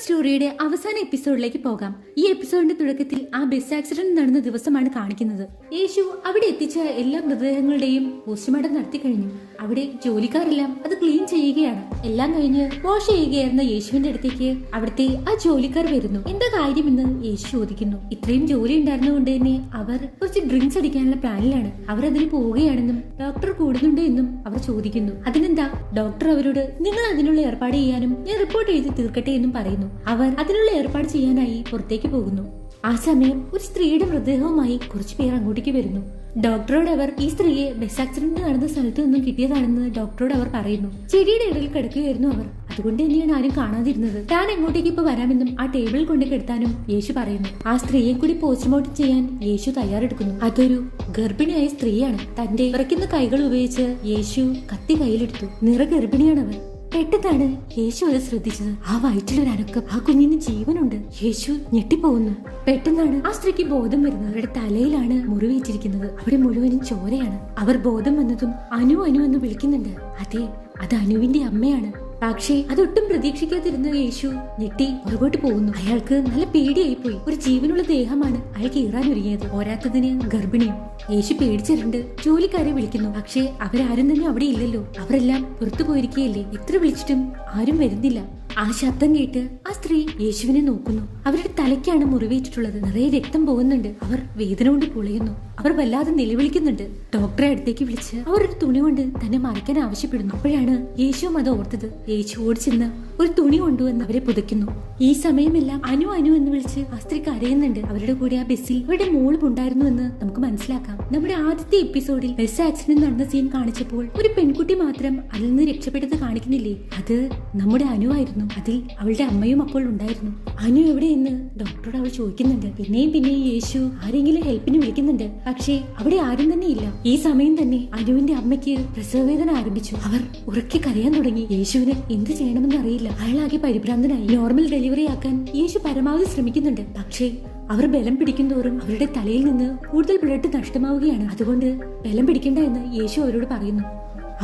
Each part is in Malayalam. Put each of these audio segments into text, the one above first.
സ്റ്റോറിയുടെ അവസാന എപ്പിസോഡിലേക്ക് പോകാം. ഈ എപ്പിസോഡിന്റെ തുടക്കത്തിൽ ആ ബസ് ആക്സിഡന്റ് നടന്ന ദിവസമാണ് കാണിക്കുന്നത്. യേശു അവിടെ എത്തിച്ച എല്ലാ മൃതദേഹങ്ങളുടെയും പോസ്റ്റ്മോർട്ടം നടത്തി കഴിഞ്ഞു. അവിടെ ജോലിക്കാരെല്ലാം. അത് ക്ലീൻ ചെയ്യുകയാണ്. എല്ലാം കഴിഞ്ഞ് വാഷ് ചെയ്യുകയായിരുന്ന യേശുവിന്റെ അടുത്തേക്ക് അവിടുത്തെ ആ ജോലിക്കാർ വരുന്നു. എന്താ കാര്യമെന്ന് യേശു ചോദിക്കുന്നു. ഇത്രയും ജോലി ഉണ്ടായിരുന്നുകൊണ്ട് തന്നെ അവർ കുറച്ച് ഡ്രിങ്ക്സ് അടിക്കാനുള്ള പ്ലാനിലാണ്. അവർ അതിൽ പോവുകയാണെന്നും ഡോക്ടർ കൂടുന്നുണ്ട് എന്നും അവർ ചോദിക്കുന്നു. അതിനെന്താ? ഡോക്ടർ അവരോട് നിങ്ങൾ അതിനുള്ള ഏർപ്പാട് ചെയ്യാനും ഞാൻ റിപ്പോർട്ട് എഴുതി തീർക്കട്ടെ എന്നും പറയുന്നു. അവർ അതിനുള്ള ഏർപ്പാട് ചെയ്യാനായി പുറത്തേക്ക് പോകുന്നു. ആ സമയം ഒരു സ്ത്രീയുടെ മൃതദേഹവുമായി കുറച്ചു പേർ അങ്ങോട്ടേക്ക് വരുന്നു. ഡോക്ടറോട് അവർ ഈ സ്ത്രീയെ ബസ് ആക്സിഡന്റ് നടന്ന സ്ഥലത്ത് നിന്നും കിട്ടിയതാണെന്ന് ഡോക്ടറോട് അവർ പറയുന്നു. ചെടിയുടെ ഇടയിൽ കിടക്കുകയായിരുന്നു അവർ. അതുകൊണ്ട് തന്നെയാണ് ആരും കാണാതിരുന്നത്. താൻ എങ്ങോട്ടേക്ക് ഇപ്പൊ വരാമെന്നും ആ ടേബിൾ കൊണ്ട് കിടത്താനും യേശു പറയുന്നു. ആ സ്ത്രീയെ കൂടി പോസ്റ്റ്മോർട്ടം ചെയ്യാൻ യേശു തയ്യാറെടുക്കുന്നു. അതൊരു ഗർഭിണിയായ സ്ത്രീയാണ്. തന്റെ വിറയ്ക്കുന്ന കൈകൾ ഉപയോഗിച്ച് യേശു കത്തി കയ്യിലെടുത്തു. നിറ ഗർഭിണിയാണവർ പെട്ടെന്നാണ് യേശു അത് ശ്രദ്ധിച്ചത്. ആ വയറ്റിലൊരു അനക്കം ആ കുഞ്ഞിന് ജീവനുണ്ട്. യേശു ഞെട്ടിപ്പോകുന്നു. പെട്ടെന്നാണ് ആ സ്ത്രീക്ക് ബോധം വരുന്നത്. അവരുടെ തലയിലാണ് മുറിവേറ്റിരിക്കുന്നത് അവിടെ മുഴുവനും ചോരയാണ്. അവർ ബോധം വന്നതും അനു അനു എന്ന് വിളിക്കുന്നുണ്ട്. അതെ അത് അനുവിന്റെ അമ്മയാണ്. പക്ഷേ അതൊട്ടും പ്രതീക്ഷിക്കാതിരുന്ന യേശു ഞെട്ടി പുറകോട്ട് പോകുന്നു. അയാൾക്ക് നല്ല പേടിയായി പോയി ഒരു ജീവനുള്ള ദേഹമാണ് അയാൾക്ക് കീറാൻ ഒരുങ്ങിയത് പോരാത്തതിന് ഗർഭിണിയും. യേശു പേടിച്ചിട്ടുണ്ട്. ജോലിക്കാരെ വിളിക്കുന്നു. പക്ഷേ അവരാരും തന്നെ അവിടെ ഇല്ലല്ലോ. അവരെല്ലാം പുറത്തു പോയിരിക്കുകയല്ലേ? എത്ര വിളിച്ചിട്ടും ആരും വരുന്നില്ല. ആ ശബ്ദം കേട്ട് ആ സ്ത്രീ യേശുവിനെ നോക്കുന്നു. അവരുടെ തലയ്ക്കാണ് മുറിവേറ്റിട്ടുള്ളത്. നിറയെ രക്തം പോകുന്നുണ്ട്. അവർ വേദന കൊണ്ട് പൊളിയുന്നു. അവർ വല്ലാതെ നിലവിളിക്കുന്നുണ്ട്. ഡോക്ടറെ അടുത്തേക്ക് വിളിച്ച് അവർ ഒരു തുണി കൊണ്ട് തന്നെ മറിക്കാൻ ആവശ്യപ്പെടുന്നു. അപ്പോഴാണ് യേശുവും അത് ഓർത്തത്. യേശു ഓടിച്ചെന്ന് ഒരു തുണി കൊണ്ടുവന്ന് അവരെ പുതയ്ക്കുന്നു. ഈ സമയമെല്ലാം അനു അനു എന്ന് വിളിച്ച് ആ സ്ത്രീ കരയുന്നുണ്ട്. അവരുടെ കൂടെ ആ ബസ്സിൽ അവരുടെ മോളും ഉണ്ടായിരുന്നു എന്ന് നമുക്ക് മനസ്സിലാക്കാം. നമ്മുടെ ആദ്യത്തെ എപ്പിസോഡിൽ ബസ് ആക്സിഡന്റ് നടന്ന സീൻ കാണിച്ചപ്പോൾ ഒരു പെൺകുട്ടി മാത്രം അതിൽ നിന്ന് രക്ഷപ്പെട്ടത് കാണിക്കുന്നില്ലേ? അത് നമ്മുടെ അനു ആയിരുന്നു. അതിൽ അവളുടെ അമ്മയും അപ്പോൾ ഉണ്ടായിരുന്നു. അനു എവിടെയെന്ന് ഡോക്ടറോട് അവൾ ചോദിക്കുന്നുണ്ട്. പിന്നെയും പിന്നെയും യേശു ആരെങ്കിലും ഹെൽപ്പിന് വിളിക്കുന്നുണ്ട്. പക്ഷേ അവിടെ ആരും തന്നെ ഇല്ല. ഈ സമയം തന്നെ അനുവിന്റെ അമ്മയ്ക്ക് പ്രസവവേദന ആരംഭിച്ചു. അവർ ഉറക്കി കരയാൻ തുടങ്ങി. യേശുവിന് എന്ത് ചെയ്യണമെന്ന് അറിയില്ല. അയാളാകെ പരിഭ്രാന്തനായി. നോർമൽ ഡെലിവറി ആക്കാൻ യേശു പരമാവധി ശ്രമിക്കുന്നുണ്ട്. പക്ഷേ അവർ ബലം പിടിക്കും തോറും അവരുടെ തലയിൽ നിന്ന് കൂടുതൽ ബ്ലഡ് നഷ്ടമാവുകയാണ്. അതുകൊണ്ട് ബലം പിടിക്കണ്ട എന്ന് യേശു അവരോട് പറയുന്നു.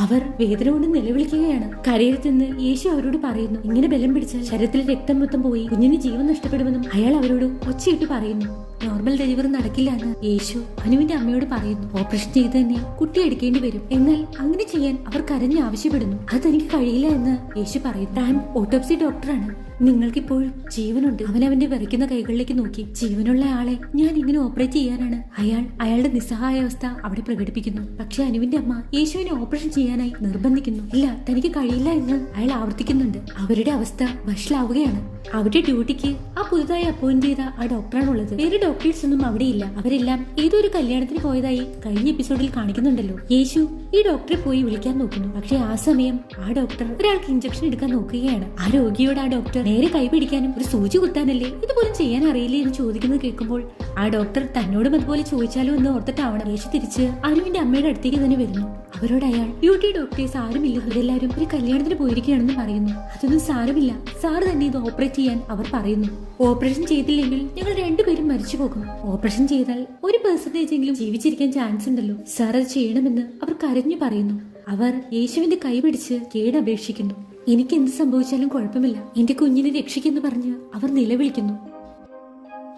അവർ വേദന കൊണ്ട് നിലവിളിക്കുകയാണ് കരയരുതെന്ന് യേശു അവരോട് പറയുന്നു ഇങ്ങനെ ബലം പിടിച്ചാൽ ശരീരത്തിൽ രക്തം മൊത്തം പോയി കുഞ്ഞിന് ജീവൻ നഷ്ടപ്പെടുമെന്നും അയാൾ അവരോട് ഒച്ചയിട്ട് പറയുന്നു നോർമൽ ഡെലിവറി നടക്കില്ല എന്ന് യേശു അനുവിന്റെ അമ്മയോട് പറയുന്നു ഓപ്പറേഷൻ ചെയ്ത് തന്നെ കുട്ടി എടുക്കേണ്ടി വരും. എന്നാൽ അങ്ങനെ ചെയ്യാൻ അവർ കരഞ്ഞ് ആവശ്യപ്പെടുന്നു. അത് കഴിയില്ല എന്ന് യേശു പറയുന്നു. താൻ ഓട്ടോപ്സി ഡോക്ടറാണ്. നിങ്ങൾക്കിപ്പോൾ ജീവനുണ്ട്. അവൻ അവന്റെ വിറയ്ക്കുന്ന കൈകളിലേക്ക് നോക്കി. ജീവനുള്ള ആളെ ഞാൻ ഇങ്ങനെ ഓപ്പറേറ്റ് ചെയ്യാനാണ്. അയാൾ അയാളുടെ നിസ്സഹായാവസ്ഥ അവിടെ പ്രകടിപ്പിക്കുന്നു. പക്ഷെ അനുവിന്റെ അമ്മ യേശുവിനെ ഓപ്പറേഷൻ ചെയ്യാനായി നിർബന്ധിക്കുന്നു. ഇല്ല തനിക്ക് കഴിയില്ല എന്ന് അയാൾ ആവർത്തിക്കുന്നുണ്ട്. അവരുടെ അവസ്ഥ വഷളാവുകയാണ്. അവരുടെ ഡ്യൂട്ടിക്ക് ആ പുതുതായി അപ്പോയിന്റ് ചെയ്ത ആ ഡോക്ടറാണുള്ളത്. വേറെ ഡോക്ടേഴ്സ് ഒന്നും ഇല്ല. അവരെല്ലാം ഏതോ ഒരു കല്യാണത്തിന് പോയതായി കഴിഞ്ഞ എപ്പിസോഡിൽ കാണിക്കുന്നുണ്ടല്ലോ. യേശു ഈ ഡോക്ടറെ പോയി വിളിക്കാൻ നോക്കുന്നു. പക്ഷെ ആ സമയം ആ ഡോക്ടർ ഒരാൾക്ക് ഇഞ്ചക്ഷൻ എടുക്കാൻ നോക്കുകയാണ്. ആ രോഗിയോട് ആ ഡോക്ടർ നേരെ കൈ പിടിക്കാനും ഒരു സൂചി കുത്താനല്ലേ ഇതുപോലും ചെയ്യാൻ അറിയില്ലേ എന്ന് ചോദിക്കുന്നത് കേൾക്കുമ്പോൾ ആ ഡോക്ടർ തന്നോടും അതുപോലെ ചോദിച്ചാലോ എന്ന് ഓർത്തിട്ടാവണം യേശു തിരിച്ച്. അനുവിന്റെ അമ്മയുടെ അടുത്തേക്ക് തന്നെ വരുന്നു. അവരോട് അയാൾ ഡ്യൂട്ടി ഡോക്ടേഴ്സ് ആരുമില്ല അവരെല്ലാവരും ഒരു കല്യാണത്തിന് പോയിരിക്കുകയാണെന്ന് പറയുന്നു. അതൊന്നും സാരമില്ല. സാറ് തന്നെ ഇത് ഓപ്പറേറ്റ് ചെയ്യാൻ അവർ പറയുന്നു. ഓപ്പറേഷൻ ചെയ്തില്ലെങ്കിൽ ഞങ്ങൾ രണ്ടുപേരും മരിച്ചു പോകും. ഓപ്പറേഷൻ ചെയ്താൽ ഒരു പെർസെന്റേജ് എങ്കിലും ജീവിച്ചിരിക്കാൻ ചാൻസ് ഉണ്ടല്ലോ. സാർ അത് ചെയ്യണമെന്ന് അവർ കരഞ്ഞു പറയുന്നു. അവർ യേശുവിന്റെ കൈ പിടിച്ച് കേടപേക്ഷിക്കുന്നു. എനിക്ക് എന്ത് സംഭവിച്ചാലും കുഴപ്പമില്ല. എന്റെ കുഞ്ഞിനെ രക്ഷിക്കുന്ന പറഞ്ഞ് അവർ നിലവിളിക്കുന്നു.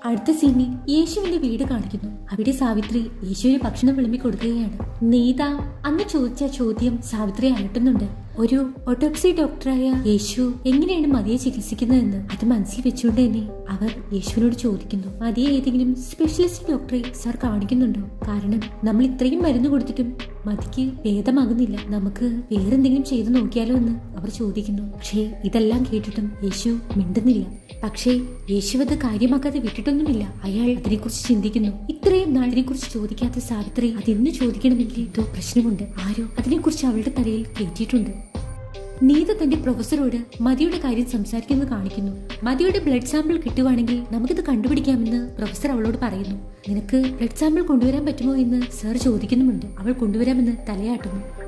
അടുത്ത സീനിൽ യേശുവിന്റെ വീട് കാണിക്കുന്നു. അവിടെ സാവിത്രി യേശുവിന് ഭക്ഷണം വിളമ്പി കൊടുക്കുകയാണ്. നീത അന്ന് ചോദിച്ച ചോദ്യം സാവിത്രി അലട്ടുന്നുണ്ട്. ഒരു ഓട്ടോപ്സി ഡോക്ടറായ യേശു എങ്ങനെയാണ് മതിയെ ചികിത്സിക്കുന്നതെന്ന് അത് മനസ്സിൽ വെച്ചുകൊണ്ട് തന്നെ അവർ യേശുവിനോട് ചോദിക്കുന്നു. മതിയെ ഏതെങ്കിലും സ്പെഷ്യലിസ്റ്റ് ഡോക്ടറെ സാർ കാണിക്കുന്നുണ്ടോ? കാരണം നമ്മൾ ഇത്രയും മരുന്ന് കൊടുത്തിട്ടും മതിക്ക് ഭേദമാകുന്നില്ല. നമുക്ക് വേറെന്തെങ്കിലും ചെയ്തു നോക്കിയാലോ എന്ന് അവർ ചോദിക്കുന്നു. പക്ഷേ ഇതെല്ലാം കേട്ടിട്ടും യേശു മിണ്ടുന്നില്ല. പക്ഷേ യേശു അത് കാര്യമാക്കാതെ വിട്ടിട്ടൊന്നുമില്ല. അയാൾ അതിനെക്കുറിച്ച് ചിന്തിക്കുന്നു. ഇത്രയും നാളിനെക്കുറിച്ച് ചോദിക്കാത്ത സാവിത്രി അതിന്ന് ചോദിക്കണമെങ്കിൽ എന്തോ പ്രശ്നമുണ്ട്. ആരോ അതിനെക്കുറിച്ച് അവളുടെ തലയിൽ കയറ്റിയിട്ടുണ്ട് നീത തന്റെ പ്രൊഫസറോട് മതിയുടെ കാര്യം സംസാരിക്കുന്നത് കാണിക്കുന്നു. മതിയുടെ ബ്ലഡ് സാമ്പിൾ കിട്ടുവാണെങ്കിൽ നമുക്കിത് കണ്ടുപിടിക്കാമെന്ന് പ്രൊഫസർ അവളോട് പറയുന്നു. നിനക്ക് ബ്ലഡ് സാമ്പിൾ കൊണ്ടുവരാൻ പറ്റുമോ എന്ന് സർ ചോദിക്കുന്നുമുണ്ട്. അവൾ കൊണ്ടുവരാമെന്ന് തലയാട്ടുന്നു.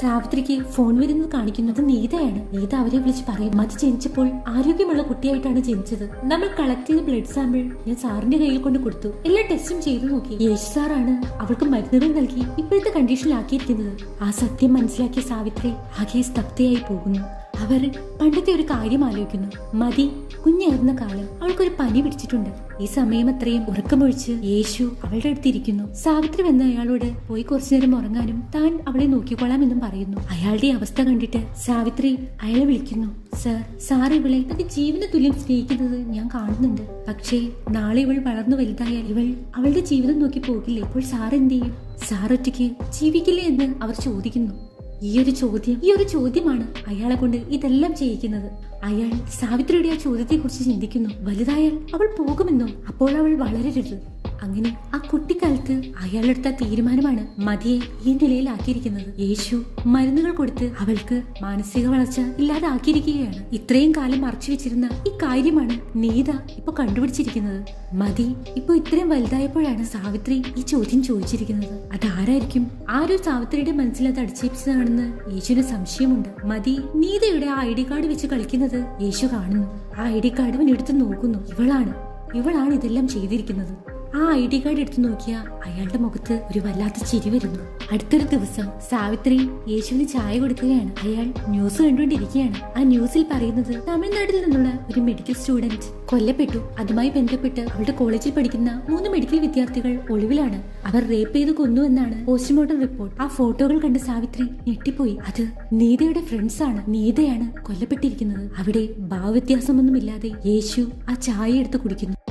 സാവിത്രിക്ക് ഫോൺ വരുന്നത് കാണിക്കുന്നത് നീതയാണ്. നീത അവരെ വിളിച്ച് പറയും മതി ജനിച്ചപ്പോൾ ആരോഗ്യമുള്ള കുട്ടിയായിട്ടാണ് ജനിച്ചത്. നമ്മൾ കളക്ട് ചെയ്ത ബ്ലഡ് സാമ്പിൾ ഞാൻ സാറിന്റെ കയ്യിൽ കൊണ്ട് കൊടുത്തു. എല്ലാ ടെസ്റ്റും ചെയ്തു നോക്കി. യേശു സാറാണ് അവൾക്ക് മരുന്നുകൾ നൽകി ഇപ്പോഴത്തെ കണ്ടീഷനിലാക്കിയിരിക്കുന്നത് ആ സത്യം മനസ്സിലാക്കിയ സാവിത്രി ആകെ സ്തബ്ധയായി പോകുന്നു. അവർ പണ്ടത്തെ ഒരു കാര്യം ആലോചിക്കുന്നു. മതി കുഞ്ഞായിരുന്ന കാലം അവൾക്കൊരു പനി പിടിച്ചിട്ടുണ്ട്. ഈ സമയം അത്രയും ഉറക്കമൊഴിച്ച് യേശു അവളുടെ അടുത്തിരിക്കുന്നു സാവിത്രി വന്ന അയാളോട് പോയി കുറച്ചു നേരം ഉറങ്ങാനും താൻ അവളെ നോക്കിക്കൊള്ളാം എന്നും പറയുന്നു. അയാളുടെ അവസ്ഥ കണ്ടിട്ട് സാവിത്രി അയാളെ വിളിക്കുന്നു. സർ സാർ ഇവളെ തന്റെ ജീവന തുല്യം സ്നേഹിക്കുന്നത് ഞാൻ കാണുന്നുണ്ട്. പക്ഷേ നാളെ ഇവൾ വളർന്നു വലുതായാൽ ഇവൾ അവളുടെ ജീവിതം നോക്കി പോകില്ലേ? ഇപ്പോൾ സാർ എന്ത് ചെയ്യും? സാർ ഒറ്റയ്ക്ക് ജീവിക്കില്ലേ എന്ന് അവർ ചോദിക്കുന്നു. ഈ ഒരു ചോദ്യം ഈ ഒരു ചോദ്യമാണ് അയാളെ കൊണ്ട് ഇതെല്ലാം ചെയ്യിക്കുന്നത്. അയാൾ സാവിത്രിയുടെ ആ ചോദ്യത്തെ കുറിച്ച് ചിന്തിക്കുന്നു. വലുതായാൽ അവൾ പോകുമെന്നോ? അപ്പോൾ അവൾ വളരരുത്. അങ്ങനെ ആ കുട്ടിക്കാലത്ത് അയാളെടുത്ത തീരുമാനമാണ് മതിയെ ഈ നിലയിലാക്കിയിരിക്കുന്നത്. യേശു മരുന്നുകൾ കൊടുത്ത് അവൾക്ക് മാനസിക വളർച്ച ഇല്ലാതാക്കിയിരിക്കുകയാണ്. ഇത്രയും കാലം മറച്ചു വെച്ചിരുന്ന ഈ കാര്യമാണ് നീത ഇപ്പൊ കണ്ടുപിടിച്ചിരിക്കുന്നത്. മതി ഇപ്പൊ ഇത്രയും വലുതായപ്പോഴാണ് സാവിത്രി ഈ ചോദ്യം ചോദിച്ചിരിക്കുന്നത്. അതാരായിരിക്കും? ആരോ സാവിത്രിയുടെ മനസ്സിൽ അത് അടിച്ചേപ്പിച്ചതാണെന്ന് യേശുവിന് സംശയമുണ്ട്. മതി നീതയുടെ ആ ഐ ഡി കാർഡ് വെച്ച് കളിക്കുന്നത് യേശു കാണുന്നു. ആ ഐ ഡി കാർഡ് എടുത്ത് നോക്കുന്നു. ഇവളാണ് ഇവളാണ് ഇതെല്ലാം ചെയ്തിരിക്കുന്നത്. ആ ഐ ഡി കാർഡ് എടുത്തു നോക്കിയ അയാളുടെ മുഖത്ത് ഒരു വല്ലാത്ത ചിരി വരുന്നു. അടുത്തൊരു ദിവസം സാവിത്രി യേശുവിന് ചായ കൊടുക്കുകയാണ്. അയാൾ ന്യൂസ് കണ്ടുകൊണ്ടിരിക്കുകയാണ്. ആ ന്യൂസിൽ പറയുന്നത് തമിഴ്നാട്ടിൽ നിന്നുള്ള ഒരു മെഡിക്കൽ സ്റ്റുഡന്റ് കൊല്ലപ്പെട്ടു. അതുമായി ബന്ധപ്പെട്ട് അവളുടെ കോളേജിൽ പഠിക്കുന്ന മൂന്ന് മെഡിക്കൽ വിദ്യാർത്ഥികൾ ഒളിവിലാണ്. അവർ റേപ്പ് ചെയ്ത് കൊന്നു എന്നാണ് പോസ്റ്റ്മോർട്ടം റിപ്പോർട്ട് ആ ഫോട്ടോകൾ കണ്ട് സാവിത്രി ഞെട്ടിപ്പോയി. അത് നീതയുടെ ഫ്രണ്ട്സ് ആണ്. നീതയാണ് കൊല്ലപ്പെട്ടിരിക്കുന്നത്. അവിടെ ഭാവവ്യത്യാസമൊന്നുമില്ലാതെ യേശു ആ ചായ എടുത്ത് കുടിക്കുന്നു.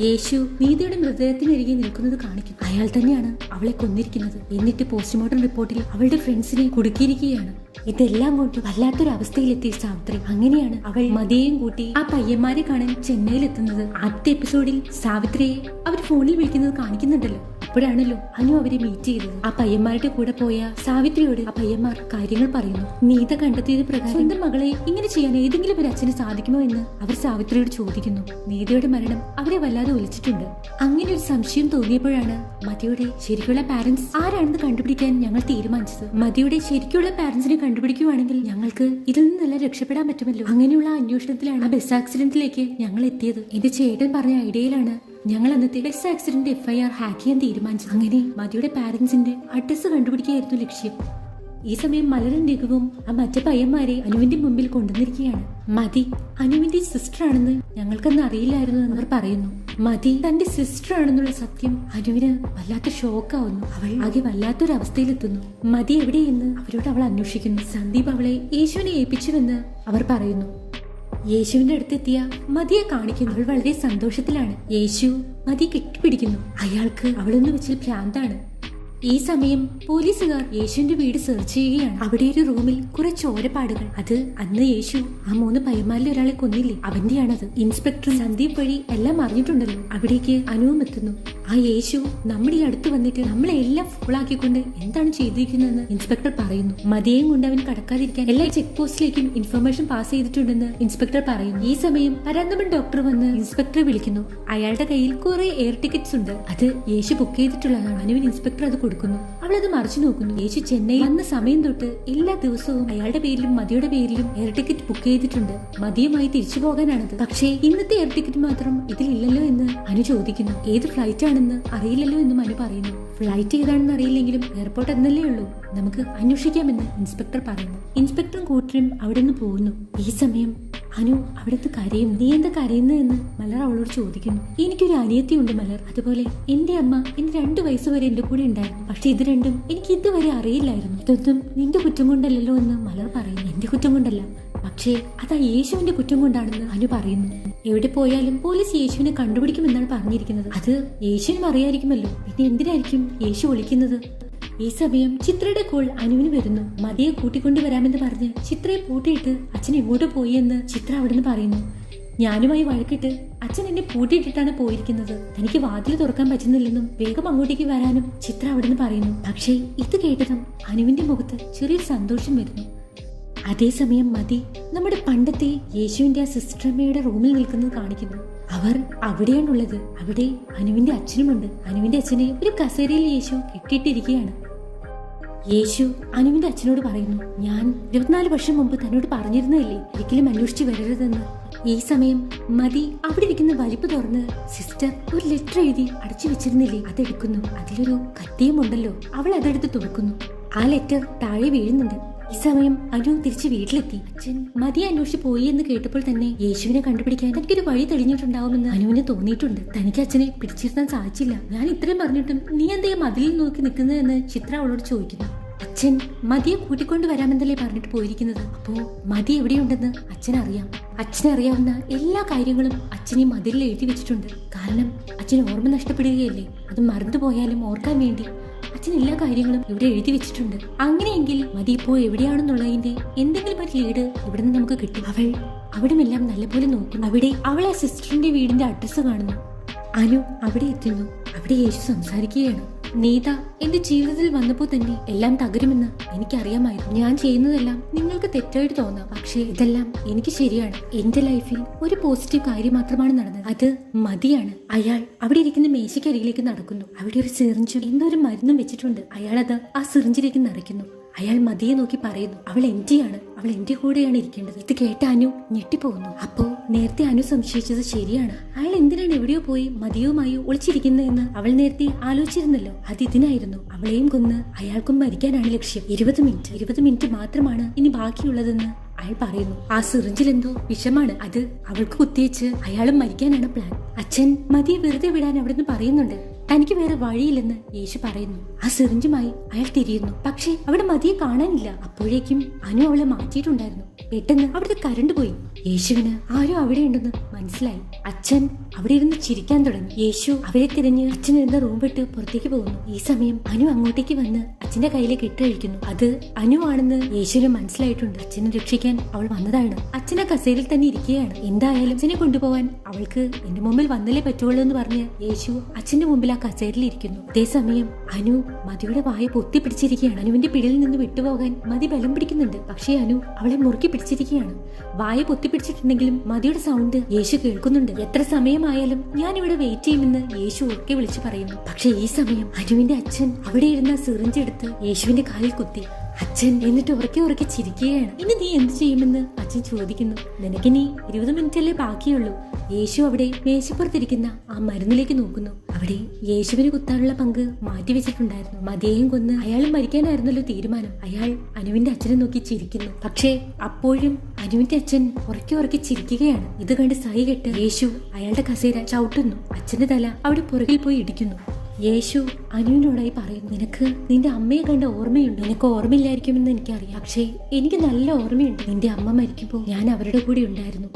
യേശു നീതിയുടെ മൃതദേഹത്തിനരികെ നിൽക്കുന്നത് കാണിക്കും അയാൾ തന്നെയാണ് അവളെ കൊന്നിരിക്കുന്നത്. എന്നിട്ട് പോസ്റ്റ്മോർട്ടം റിപ്പോർട്ടിൽ അവളുടെ ഫ്രണ്ട്സിനെ കുടുക്കിയിരിക്കുകയാണ്. ഇതെല്ലാം കൊണ്ട് വല്ലാത്തൊരു അവസ്ഥയിലെത്തിയ സാവിത്രി അങ്ങനെയാണ് അവൾ മതിയെയും കൂട്ടി ആ പയ്യന്മാരെ കാണാൻ ചെന്നൈയിൽ എത്തുന്നത് ആദ്യത്തെ എപ്പിസോഡിൽ സാവിത്രിയെ അവർ ഫോണിൽ വിളിക്കുന്നത് കാണിക്കുന്നുണ്ടല്ലോ. അപ്പോഴാണല്ലോ അനു അവരെ മീറ്റ് ചെയ്തത്. ആ പയ്യന്മാരുടെ കൂടെ പോയ സാവിത്രിയോട് ആ പയ്യന്മാർ കാര്യങ്ങൾ പറയുന്നു. നീത കണ്ടെത്തിയത് പ്രകാരം സ്വന്തം മകളെ ഇങ്ങനെ ചെയ്യാൻ ഏതെങ്കിലും ഒരു അച്ഛന് സാധിക്കുമോ എന്ന് അവർ സാവിത്രിയോട് ചോദിക്കുന്നു. നീതയുടെ മരണം അവരെ വല്ലാതെ ഒലിച്ചിട്ടുണ്ട്. അങ്ങനെ ഒരു സംശയം തോന്നിയപ്പോഴാണ് മതിയുടെ ശരിക്കുള്ള പാരന്റ്സ് ആരാണെന്ന് കണ്ടുപിടിക്കാൻ ഞങ്ങൾ തീരുമാനിച്ചത്. മതിയുടെ ശരിക്കുള്ള പാരന്റ്സിനെ കണ്ടുപിടിക്കുവാണെങ്കിൽ ഞങ്ങൾക്ക് ഇതിൽ നിന്നെല്ലാം രക്ഷപ്പെടാൻ പറ്റുമല്ലോ. അങ്ങനെയുള്ള അന്വേഷണത്തിലാണ് ബസ് ആക്സിഡന്റിലേക്ക് ഞങ്ങൾ എത്തിയത്. എന്റെ ചേട്ടൻ പറഞ്ഞ ഐഡിയയിലാണ് ഞങ്ങൾ അന്നത്തെ ബസ് ആക്സിഡന്റ് എഫ്ഐആർ ഹാക്ക് ചെയ്യാൻ തീരുമാനിച്ചു അങ്ങനെ മതിയുടെ പാരന്റ്സിന്റെ അഡ്രസ് കണ്ടുപിടിക്കുകയായിരുന്നു ലക്ഷ്യം. ഈ സമയം മലരും രഘുവും ആ മറ്റു പയ്യന്മാരെ അനുവിന്റെ മുമ്പിൽ കൊണ്ടുവന്നിരിക്കുകയാണ്. മതി അനുവിന്റെ സിസ്റ്റർ ആണെന്ന് ഞങ്ങൾക്കൊന്നും അറിയില്ലായിരുന്നു എന്നവർ പറയുന്നു. മതി തന്റെ സിസ്റ്റർ ആണെന്നുള്ള സത്യം അനുവിന് വല്ലാത്ത ഷോക്കാവുന്നു അവൾ ആകെ വല്ലാത്തൊരു അവസ്ഥയിലെത്തുന്നു മതി എവിടെയെന്ന് അവരോട് അവൾ അന്വേഷിക്കുന്നു. സന്ദീപ് അവളെ യേശുവിനെ ഏൽപ്പിച്ചുവെന്ന് അവർ പറയുന്നു. യേശുവിന്റെ അടുത്തെത്തിയ മതിയെ കാണിക്കുന്നവൾ വളരെ സന്തോഷത്തിലാണ്. യേശു മതി കെട്ടിപ്പിടിക്കുന്നു. അയാൾക്ക് അവളൊന്ന് വെച്ചിൽ ഭ്രാന്താണ്. ഈ സമയം പോലീസുകാർ യേശുവിന്റെ വീട് സെർച്ച് ചെയ്യുകയാണ്. അവിടെ ഒരു റൂമിൽ കുറെ ചോരപ്പാടുകൾ. അത് അന്ന് യേശു ആ മൂന്ന് പയ്യന്മാരിൽ ഒരാളെ കൊന്നില്ലേ? അവന്റെയാണത്. ഇൻസ്പെക്ടർ സന്ദീപ് വഴി എല്ലാം അറിഞ്ഞിട്ടുണ്ടല്ലോ. അവിടേക്ക് അനുവും എത്തുന്നു. ആ യേശു നമ്മുടെ ഈ അടുത്ത് വന്നിട്ട് നമ്മളെ എല്ലാം ഫുള്ളാക്കിക്കൊണ്ട് എന്താണ് ചെയ്തിരിക്കുന്നതെന്ന് ഇൻസ്പെക്ടർ പറയുന്നു. മതിയെയും കൊണ്ട് അവൻ കടക്കാതിരിക്കാൻ എല്ലാ ചെക്ക് പോസ്റ്റിലേക്കും ഇൻഫർമേഷൻ പാസ് ചെയ്തിട്ടുണ്ടെന്ന് ഇൻസ്പെക്ടർ പറയുന്നു. ഈ സമയം പരാന്തമൻ ഡോക്ടർ വന്ന് ഇൻസ്പെക്ടറെ വിളിക്കുന്നു. അയാളുടെ കയ്യിൽ കുറെ എയർ ടിക്കറ്റ്സ് ഉണ്ട്. അത് യേശു ബുക്ക് ചെയ്തിട്ടുള്ളതാണ്. അനുവിൻ ഇൻസ്പെക്ടർ അത് കൊടുക്കുന്നു. അവൾ അത് മറിച്ചു നോക്കുന്നു. യേശു ചെന്നൈ വന്ന സമയം തൊട്ട് എല്ലാ ദിവസവും അയാളുടെ പേരിലും മതിയുടെ പേരിലും എയർ ടിക്കറ്റ് ബുക്ക് ചെയ്തിട്ടുണ്ട്. മതിയുമായി തിരിച്ചു പോകാനാണത്. പക്ഷേ ഇന്നത്തെ എയർ ടിക്കറ്റ് മാത്രം ഇതിലില്ലല്ലോ എന്ന് അനു ചോദിക്കുന്നു. ഏത് ഫ്ലൈറ്റ് ആണെന്ന് അറിയില്ലല്ലോ എന്നും അനു പറയുന്നു. ഫ്ലൈറ്റ് ഏതാണെന്ന് അറിയില്ലെങ്കിലും എയർപോർട്ട് എന്നല്ലേ ഉള്ളൂ. നമുക്ക് അന്വേഷിക്കാമെന്ന് ഇൻസ്പെക്ടർ പറയുന്നു. ഇൻസ്പെക്ടറും കൂട്ടരും അവിടെ നിന്ന് പോകുന്നു. ഈ സമയം അനു അവിടുത്തെ കരയും നീ എന്താ കരയുന്നത് എന്ന്? മലർ അവളോട് ചോദിക്കുന്നു. എനിക്കൊരു അനിയത്തി ഉണ്ട് മലർ. അതുപോലെ എന്റെ അമ്മ എന്റെ രണ്ടു വയസ്സ് വരെ എന്റെ കൂടെ ഉണ്ടായിരുന്നു. പക്ഷെ ഇത് രണ്ടും എനിക്ക് ഇതുവരെ അറിയില്ലായിരുന്നു. ഇതൊന്നും നിന്റെ കുറ്റം കൊണ്ടല്ലല്ലോ എന്ന് മലർ പറയുന്നു. എന്റെ കുറ്റം കൊണ്ടല്ല. പക്ഷേ അത് ആ യേശുവിന്റെ കുറ്റം കൊണ്ടാണെന്ന് അനു പറയുന്നു. എവിടെ പോയാലും പോലീസ് യേശുവിനെ കണ്ടുപിടിക്കുമെന്നാണ് പറഞ്ഞിരിക്കുന്നത്. അത് യേശുവിനും അറിയായിരിക്കുമല്ലോ. പിന്നെ എന്തിനായിരിക്കും യേശു ഒളിക്കുന്നത് ഈ സമയം ചിത്രയുടെ കോൾ അനുവിന് വരുന്നു. മതിയെ കൂട്ടിക്കൊണ്ടുവരാമെന്ന് പറഞ്ഞ് ചിത്രയെ പൂട്ടിയിട്ട് അച്ഛൻ എങ്ങോട്ട് പോയി എന്ന് ചിത്ര അവിടുന്ന് പറയുന്നു. ഞാനുമായി വഴക്കിട്ട് അച്ഛൻ എന്നെ പൂട്ടിയിട്ടിട്ടാണ് പോയിരിക്കുന്നത്. തനിക്ക് വാതിൽ തുറക്കാൻ പറ്റുന്നില്ലെന്നും വേഗം അങ്ങോട്ടേക്ക് വരാനും ചിത്ര അവിടുന്ന് പറയുന്നു. പക്ഷേ ഇത് കേട്ടതും അനുവിന്റെ മുഖത്ത് ചെറിയ സന്തോഷം വരുന്നു. അതേസമയം മതി നമ്മുടെ പണ്ടത്തെ യേശുവിന്റെ ആ സിസ്റ്റർമ്മയുടെ റൂമിൽ നിൽക്കുന്നത് കാണിക്കുന്നു. അവർ അവിടെയാണുള്ളത്. അവിടെ അനുവിന്റെ അച്ഛനുമുണ്ട്. അനുവിന്റെ അച്ഛനെ ഒരു കസേരയിൽ യേശു കെട്ടിയിട്ടിരിക്കുകയാണ്. യേശു അനുവിന്റെ അച്ഛനോട് പറയുന്നു ഞാൻ ഇരുപത്തിനാല് വർഷം മുമ്പ് തന്നോട് പറഞ്ഞിരുന്നതല്ലേ? ഒരിക്കലും അന്വേഷിച്ചു വരരുതെന്ന്. ഈ സമയം മതി അവിടെ ഇരിക്കുന്ന വലിപ്പ് തുറന്ന് സിസ്റ്റർ ഒരു ലെറ്റർ എഴുതി അടച്ചു വെച്ചിരുന്നില്ലേ? അതെടുക്കുന്നു. അതിലൊരു കത്തിയും ഉണ്ടല്ലോ അവൾ അതെടുത്ത് തുറക്കുന്നു. ആ ലെറ്റർ താഴെ വീഴുന്നുണ്ട്. ഈ സമയം അനു തിരിച്ച് വീട്ടിലെത്തി. അച്ഛൻ മതി അന്വേഷിച്ച് പോയി എന്ന് കേട്ടപ്പോൾ തന്നെ യേശുവിനെ കണ്ടുപിടിക്കാൻ തനിക്കൊരു വഴി തെളിഞ്ഞിട്ടുണ്ടാവുമെന്ന് അനുവിന് തോന്നിയിട്ടുണ്ട്. തനിക്ക് അച്ഛനെ പിടിച്ചിരുത്താൻ സാധിച്ചില്ല. ഞാൻ ഇത്രയും പറഞ്ഞിട്ടും നീ എന്തേ മതിലിൽ നോക്കി നിൽക്കുന്നതെന്ന് ചിത്ര അവളോട് ചോദിക്കുന്നു. അച്ഛൻ മതിയെ കൂട്ടിക്കൊണ്ട് വരാമെന്നല്ലേ പറഞ്ഞിട്ട് പോയിരിക്കുന്നത്? അപ്പോ മതി എവിടെയുണ്ടെന്ന് അച്ഛനറിയാം. അച്ഛനറിയാവുന്ന എല്ലാ കാര്യങ്ങളും അച്ഛൻ മതിലിൽ എഴുതി വെച്ചിട്ടുണ്ട്. കാരണം അച്ഛൻ ഓർമ്മ നഷ്ടപ്പെടുകയല്ലേ? അത് മറന്നുപോയാലും ഓർക്കാൻ വേണ്ടി അച്ഛൻ എല്ലാ കാര്യങ്ങളും ഇവിടെ എഴുതി വെച്ചിട്ടുണ്ട്. അങ്ങനെയെങ്കിൽ മതി ഇപ്പോൾ എവിടെയാണെന്നുള്ളതിന്റെ എന്തെങ്കിലും ഒരു ലീഡ് ഇവിടെ നിന്ന് നമുക്ക് കിട്ടും. അവൾ അവിടെമെല്ലാം നല്ലപോലെ നോക്കുന്നു. അവിടെ അവൾ ആ സിസ്റ്ററിന്റെ വീടിന്റെ അഡ്രസ്സ് കാണുന്നു. അനു അവിടെ എത്തുന്നു. അവിടെ യേശു സംസാരിക്കുകയാണ്. നീത എന്റെ ജീവിതത്തിൽ വന്നപ്പോൾ തന്നെ എല്ലാം തകരുമെന്ന് എനിക്കറിയാമായിരുന്നു. ഞാൻ ചെയ്യുന്നതെല്ലാം നിങ്ങൾക്ക് തെറ്റായിട്ട് തോന്നാം. പക്ഷേ ഇതെല്ലാം എനിക്ക് ശരിയാണ്. എന്റെ ലൈഫിൽ ഒരു പോസിറ്റീവ് കാര്യം മാത്രമാണ് നടന്നത്. അത് മതിയാണ്. അയാൾ അവിടെ ഇരിക്കുന്ന മേശയ്ക്കരികിലേക്ക് നടക്കുന്നു. അവിടെ ഒരു സിറിഞ്ചും എന്തോ ഒരു മരുന്നും വെച്ചിട്ടുണ്ട്. അയാൾ അത് ആ സിറിഞ്ചിലേക്ക് നിറയ്ക്കുന്നു. അയാൾ മതിയെ നോക്കി പറയുന്നു. അവൾ എന്റെയാണ്. അവൾ എന്റെ കൂടെയാണ് ഇരിക്കേണ്ടത്. ഇത് കേട്ട അനു ഞെട്ടിപ്പോകുന്നു. അപ്പോ നേരത്തെ അനു സംശയിച്ചത് ശരിയാണ്. അയാൾ എന്തിനാണ് എവിടെയോ പോയി മതിയുമായോ ഒളിച്ചിരിക്കുന്നതെന്ന് അവൾ നേരത്തെ ആലോചിച്ചിരുന്നല്ലോ. അത് ഇതിനായിരുന്നു. അവളെയും കൊന്ന് അയാൾക്കും മരിക്കാനാണ് ലക്ഷ്യം. ഇരുപത് മിനിറ്റ്. ഇരുപത് മിനിറ്റ് മാത്രമാണ് ഇനി ബാക്കിയുള്ളതെന്ന് അയാൾ പറയുന്നു. ആ സിറിഞ്ചിൽ എന്തോ വിഷമാണ്. അത് അവൾക്ക് കുത്തിവെച്ച് അയാളും മരിക്കാനാണ് പ്ലാൻ. അച്ഛൻ മതിയെ വെറുതെ വിടാൻ അവിടെ നിന്ന് പറയുന്നുണ്ട്. തനിക്ക് വേറെ വഴിയില്ലെന്ന് യേശു പറയുന്നു. ആ സിറിഞ്ചുമായി അയാൾ തിരിയുന്നു. പക്ഷേ അവിടെ മതിയെ കാണാനില്ല. അപ്പോഴേക്കും അനു അവളെ മാറ്റിയിട്ടുണ്ടായിരുന്നു. പെട്ടെന്ന് അവിടുത്തെ കരണ്ട് പോയി. യേശുവിന് ആരും അവിടെ ഉണ്ടെന്ന് മനസ്സിലായി. അച്ഛൻ അവിടെ ഇരുന്ന് ചിരിക്കാൻ തുടങ്ങി. യേശു അവരെ തിരഞ്ഞ് അച്ഛൻ ഇരുന്ന റൂം വിട്ട് പുറത്തേക്ക് പോകുന്നു. ഈ സമയം അനു അങ്ങോട്ടേക്ക് വന്ന് അച്ഛന്റെ കയ്യിലേക്ക് ഇട്ട് കഴിക്കുന്നു അത് അനു ആണെന്ന് യേശുവിന് മനസ്സിലായിട്ടുണ്ട്. അച്ഛനെ രക്ഷിക്കാൻ അവൾ വന്നതാണ്. അച്ഛനെ കസേരയിൽ തന്നെ ഇരിക്കുകയാണ്. എന്തായാലും അച്ഛനെ കൊണ്ടുപോവാൻ അവൾക്ക് എന്റെ മുമ്പിൽ വന്നല്ലേ പറ്റുള്ളൂ എന്ന് പറഞ്ഞ് യേശു അച്ഛന്റെ മുമ്പിൽ ആ കസേരയിൽ ഇരിക്കുന്നു അതേസമയം അനു മതിയുടെ വായ പൊത്തി പിടിച്ചിരിക്കുകയാണ്. അനുവിന്റെ പിടിയിൽ നിന്ന് വിട്ടുപോകാൻ മതി ബലം പിടിക്കുന്നുണ്ട്. പക്ഷേ അനു അവളെ മുറുക്കി പിടിച്ചിരിക്കുകയാണ്. വായ പൊത്തി പിടിച്ചിട്ടുണ്ടെങ്കിലും മതിയുടെ സൗണ്ട് യേശു കേൾക്കുന്നുണ്ട്. എത്ര സമയമായാലും ഞാൻ ഇവിടെ വെയിറ്റ് ചെയ്യുമെന്ന് യേശു ഒക്കെ വിളിച്ചു പറയുന്നു. പക്ഷെ ഈ സമയം അനുവിന്റെ അച്ഛൻ അവിടെ ഇരുന്ന സിറിഞ്ചെടുത്ത് യേശുവിന്റെ കാലിൽ കുത്തി. അച്ഛൻ എന്നിട്ട് ഉറക്കെ ഉറക്കെ ചിരിക്കുകയാണ്. ഇനി നീ എന്ത് ചെയ്യുമെന്ന് അച്ഛൻ ചോദിക്കുന്നു. നിനക്കിനി ഇരുപത് മിനിറ്റ് അല്ലേ ബാക്കിയുള്ളൂ. യേശു അവിടെ മേശപ്പുറത്തിരിക്കുന്ന ആ മരുന്നിലേക്ക് നോക്കുന്നു. അവിടെ യേശുവിന് കുത്താനുള്ള പങ്ക് മാറ്റിവെച്ചിട്ടുണ്ടായിരുന്നു. മതിയേയും കൊന്ന് അയാൾ മരിക്കാനായിരുന്നല്ലോ തീരുമാനം. അയാൾ അനുവിന്റെ അച്ഛനെ നോക്കി ചിരിക്കുന്നു. പക്ഷേ അപ്പോഴും അനുവിന്റെ അച്ഛൻ ഉറക്കെ ഉറക്കെ ചിരിക്കുകയാണ്. ഇത് കണ്ട് സഹി കെട്ട് യേശു അയാളുടെ കസേര ചവിട്ടുന്നു. അച്ഛന്റെ തല അവിടെ പുറകിൽ പോയി ഇടിക്കുന്നു. യേശു അനുവിനോടായി പറയും നിനക്ക് നിന്റെ അമ്മയെ കണ്ട ഓർമ്മയുണ്ട്? നിനക്ക് ഓർമ്മയില്ലായിരിക്കുമെന്ന് എനിക്കറിയാം. പക്ഷേ എനിക്ക് നല്ല ഓർമ്മയുണ്ട്. നിന്റെ അമ്മ മരിക്കുമ്പോൾ ഞാൻ അവരുടെ കൂടെ ഉണ്ടായിരുന്നു.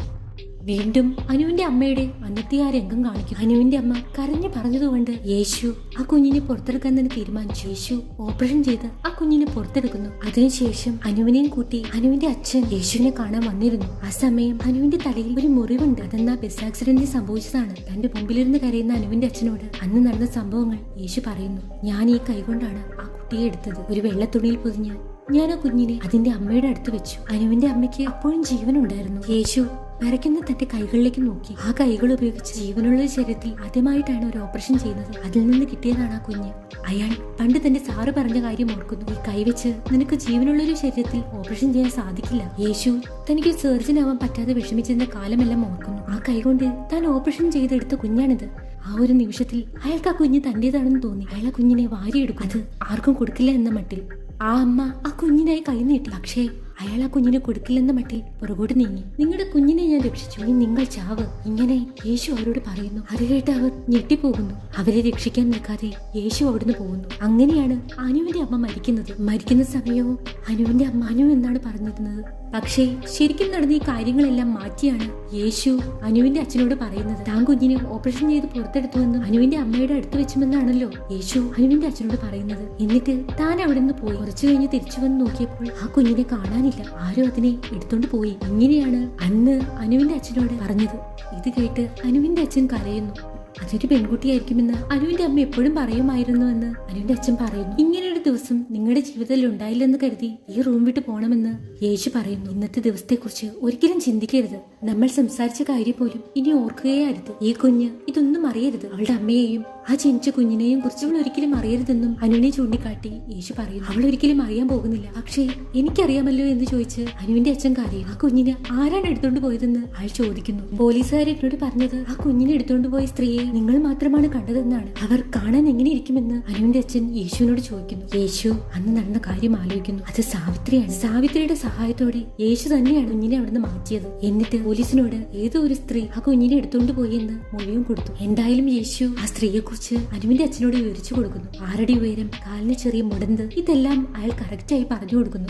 വീണ്ടും അനുവിന്റെ അമ്മയുടെ അന്നത്തെ ആ രംഗം കാണിക്കും. അനുവിന്റെ അമ്മ കരഞ്ഞു പറഞ്ഞതുകൊണ്ട് യേശു ആ കുഞ്ഞിനെ പുറത്തെടുക്കാൻ തന്നെ തീരുമാനിച്ചു. യേശു ഓപ്പറേഷൻ ചെയ്ത് ആ കുഞ്ഞിനെ പുറത്തെടുക്കുന്നു. അതിനുശേഷം അനുവിനെയും കൂട്ടി അനുവിന്റെ അച്ഛൻ യേശുവിനെ കാണാൻ വന്നിരുന്നു. ആ സമയം അനുവിന്റെ തലയിൽ ഒരു മുറിവുണ്ട്. അതെന്നാ ബസ് ആക്സിഡന്റ് സംഭവിച്ചതാണ്? തന്റെ മുമ്പിലിരുന്ന് കരയുന്ന അനുവിന്റെ അച്ഛനോട് അന്ന് നടന്ന സംഭവങ്ങൾ യേശു പറയുന്നു. ഞാൻ ഈ കൈകൊണ്ടാണ് ആ കുട്ടിയെ എടുത്തത്. ഒരു വെള്ളത്തുണിയിൽ പൊതിഞ്ഞ് ഞാൻ ആ കുഞ്ഞിനെ അതിന്റെ അമ്മയുടെ അടുത്ത് വെച്ചു. അനുവിന്റെ അമ്മയ്ക്ക് അപ്പോഴും ജീവനുണ്ടായിരുന്നു. യേശു വിറയ്ക്കുന്ന തന്റെ കൈകളിലേക്ക് നോക്കി. ആ കൈകൾ ഉപയോഗിച്ച് ജീവനുള്ള ശരീരത്തിൽ ആദ്യമായിട്ടാണ് ഒരു ഓപ്പറേഷൻ ചെയ്യുന്നത്. അതിൽ നിന്ന് കിട്ടിയതാണ് ആ കുഞ്ഞ്. അയാൾ പണ്ട് തന്റെ സാറ് പറഞ്ഞ കാര്യം ഓർക്കുന്നു. ഈ കൈവച്ച് നിനക്ക് ജീവനുള്ള ഒരു ശരീരത്തിൽ ഓപ്പറേഷൻ ചെയ്യാൻ സാധിക്കില്ല. യേശു തനിക്ക് സർജൻ ആവാൻ പറ്റാതെ വിഷമിച്ചിരുന്ന കാലമെല്ലാം ഓർക്കുന്നു. ആ കൈകൊണ്ട് താൻ ഓപ്പറേഷൻ ചെയ്തെടുത്ത കുഞ്ഞാണിത്. ആ ഒരു നിമിഷത്തിൽ അയാൾക്ക് ആ കുഞ്ഞ് തന്റേതാണെന്ന് തോന്നി. അയാൾ കുഞ്ഞിനെ വാരിയെടുക്കും. അത് ആർക്കും കൊടുക്കില്ല എന്ന മട്ടിൽ ആ അമ്മ ആ കുഞ്ഞിനായി കൈ നീട്ടി. പക്ഷേ അയാൾ ആ കുഞ്ഞിനെ കൊടുക്കില്ലെന്ന മട്ടിൽ പുറകോട്ട് നീങ്ങി. നിങ്ങളുടെ കുഞ്ഞിനെ ഞാൻ രക്ഷിച്ചു. ഇനി നിങ്ങൾ ചാവ്. ഇങ്ങനെ യേശു അവരോട് പറയുന്നു. അത് കേട്ട് അവർ ഞെട്ടിപ്പോകുന്നു. അവരെ രക്ഷിക്കാൻ നിൽക്കാതെ യേശു അവിടുന്ന് പോകുന്നു. അങ്ങനെയാണ് അനുവിന്റെ അമ്മ മരിക്കുന്നത്. മരിക്കുന്ന സമയവും അനുവിന്റെ അമ്മ അനു എന്നാണ് പറഞ്ഞിരുന്നത്. പക്ഷേ ശരിക്കും നടന്ന ഈ കാര്യങ്ങളെല്ലാം മാറ്റിയാണ് യേശു അനുവിന്റെ അച്ഛനോട് പറയുന്നത്. താൻ കുഞ്ഞിനെ ഓപ്പറേഷൻ ചെയ്ത് പുറത്തെടുത്തുവെന്നും അനുവിന്റെ അമ്മയുടെ അടുത്ത് വെച്ചുമെന്നാണല്ലോ യേശു അനുവിന്റെ അച്ഛനോട് പറയുന്നത്. എന്നിട്ട് താൻ അവിടെ നിന്ന് പോയി. കുറച്ചു കഴിഞ്ഞ് തിരിച്ചു വന്ന് നോക്കിയപ്പോൾ ആ കുഞ്ഞിനെ കാണാനില്ല ആരും അതിനെ എടുത്തോണ്ട് പോയി. ഇങ്ങനെയാണ് അന്ന് അനുവിന്റെ അച്ഛനോട് പറഞ്ഞത്. ഇത് കേട്ട് അനുവിന്റെ അച്ഛൻ കരയുന്നു. അതൊരു പെൺകുട്ടിയായിരിക്കുമെന്ന് അനുവിന്റെ അമ്മ എപ്പോഴും പറയുമായിരുന്നു എന്ന് അനുവിന്റെ അച്ഛൻ പറയുന്നു. ഇങ്ങനെ ദിവസം നിങ്ങളുടെ ജീവിതത്തിൽ ഉണ്ടായില്ലെന്ന് കരുതി ഈ റൂം വിട്ട് പോകണമെന്ന് യേശു പറയുന്നു. ഇന്നത്തെ ദിവസത്തെക്കുറിച്ച് ഒരിക്കലും ചിന്തിക്കരുത്. നമ്മൾ സംസാരിച്ച കാര്യം പോലും ഇനി ഓർക്കുകയേ അരുത് ഈ കുഞ്ഞ് ഇതൊന്നും അറിയരുത്. അവളുടെ അമ്മയെയും ആ ജനിച്ച കുഞ്ഞിനെയും കുറിച്ച് അവൾ ഒരിക്കലും അറിയരുതെന്നും അനുവിനെ ചൂണ്ടിക്കാട്ടി യേശു പറയുന്നു. അവൾ ഒരിക്കലും അറിയാൻ പോകുന്നില്ല. പക്ഷേ എനിക്കറിയാമല്ലോ എന്ന് ചോദിച്ച് അനുവിന്റെ അച്ഛൻ കരയും. ആ കുഞ്ഞിനെ ആരാണ് എടുത്തോണ്ട് പോയതെന്ന് അയാൾ ചോദിക്കുന്നു. പോലീസുകാർ എന്നോട് പറഞ്ഞത് ആ കുഞ്ഞിനെ എടുത്തോണ്ട് പോയ സ്ത്രീയെ നിങ്ങൾ മാത്രമാണ് കണ്ടതെന്നാണ്. അവർ കാണാൻ എങ്ങനെ ഇരിക്കുമെന്ന് അനുവിന്റെ അച്ഛൻ യേശുവിനോട് ചോദിക്കുന്നു. യേശു അന്ന് നടന്ന കാര്യം ആലോചിക്കുന്നു. അത് സാവിത്രിയാണ്. സാവിത്രിയുടെ സഹായത്തോടെ യേശു തന്നെയാണ് കുഞ്ഞിനെ അവിടുന്ന് മാറ്റിയത്. എന്നിട്ട് പോലീസിനോട് ഏതോ ഒരു സ്ത്രീ ആ കുഞ്ഞിനെ എടുത്തുകൊണ്ട് എന്ന് മൊഴിയും കൊടുത്തു. എന്തായാലും യേശു ആ സ്ത്രീയെ കുറിച്ച് അനുവിന്റെ അച്ഛനോട് വിവരിച്ചു കൊടുക്കുന്നു. ആറടി ഉയരം കാലിന് ചെറിയ മുടന്ത് ഇതെല്ലാം അയാൾ കറക്റ്റായി പറഞ്ഞു കൊടുക്കുന്നു.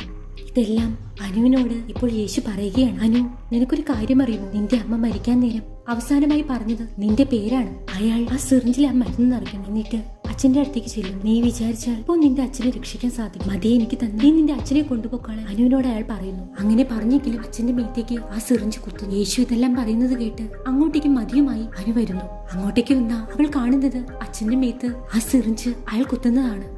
ഇതെല്ലാം അനുവിനോട് ഇപ്പോൾ യേശു പറയുകയാണ്. അനു നിനക്കൊരു കാര്യം അറിയുമോ? നിന്റെ അമ്മ മരിക്കാൻ നേരം അവസാനമായി പറഞ്ഞത് നിന്റെ പേരാണ്. അയാൾ ആ സിറിഞ്ചിൽ ആ മരുന്ന് നിറയ്ക്കണം. എന്നിട്ട് അച്ഛന്റെ അടുത്തേക്ക് ചെല്ലും. നീ വിചാരിച്ചാൽ ഇപ്പോൾ നിന്റെ അച്ഛനെ രക്ഷിക്കാൻ സാധിക്കും. മതി എനിക്ക് തന്നെ. നീ നിന്റെ അച്ഛനെ കൊണ്ടുപോക്കാളെ അനുവിനോട് അയാൾ പറയുന്നു. അങ്ങനെ പറഞ്ഞെങ്കിലും അച്ഛന്റെ മേത്തേക്ക് ആ സിറിഞ്ച് കുത്തുന്നു യേശു ഇതെല്ലാം പറയുന്നത് കേട്ട് അങ്ങോട്ടേക്ക് മതിയുമായി അനു വരുന്നു. അങ്ങോട്ടേക്ക് വന്ന അവൾ കാണുന്നത് അച്ഛന്റെ മേത്ത് ആ സിറിഞ്ച് അയാൾ കുത്തുന്നതാണ്.